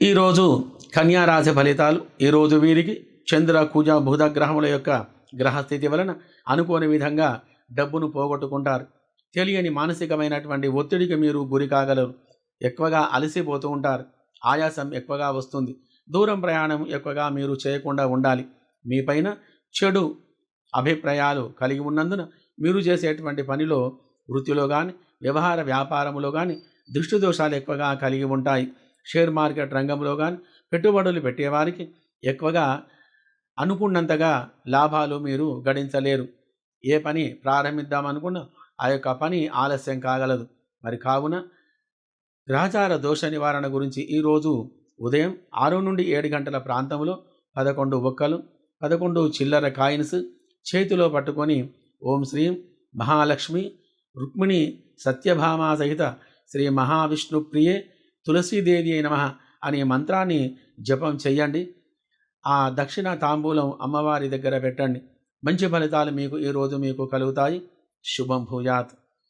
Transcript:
ఈరోజు కన్యారాశి ఫలితాలు ఈరోజు వీరికి చంద్ర కుజ బుధ గ్రహముల యొక్క గ్రహస్థితి వలన అనుకోని విధంగా డబ్బును పోగొట్టుకుంటారు. తెలియని మానసికమైనటువంటి ఒత్తిడికి మీరు గురి కాగలరు. ఎక్కువగా అలసిపోతూ ఉంటారు. ఆయాసం ఎక్కువగా వస్తుంది. దూరం ప్రయాణం ఎక్కువగా మీరు చేయకుండా ఉండాలి. మీపైన చెడు అభిప్రాయాలు కలిగి ఉన్నందున మీరు చేసేటువంటి పనిలో వృత్తిలో కానీ వ్యవహార వ్యాపారంలో కానీ దృష్టి దోషాలు ఎక్కువగా కలిగి ఉంటాయి. షేర్ మార్కెట్ రంగంలో కానీ పెట్టుబడులు పెట్టేవారికి ఎక్కువగా అనుకున్నంతగా లాభాలు మీరు గడించలేరు. ఏ పని ప్రారంభిద్దామనుకున్నా ఆ యొక్క పని ఆలస్యం కాగలదు. మరి కావున గ్రహచార దోష నివారణ గురించి ఈరోజు ఉదయం ఆరు నుండి ఏడు గంటల ప్రాంతంలో పదకొండు ఒక్కలు పదకొండు చిల్లర కాయిన్స్ చేతిలో పట్టుకొని ఓం శ్రీ మహాలక్ష్మి రుక్మిణి సత్యభామ సహిత శ్రీ మహావిష్ణు ప్రియే తులసీదేవి నమ అనే మంత్రాన్ని జపం చేయండి ఆ దక్షిణ తాంబూలం అమ్మవారి దగ్గర పెట్టండి. మంచి ఫలితాలు మీకు ఈరోజు మీకు కలుగుతాయి. శుభం భూయాత్.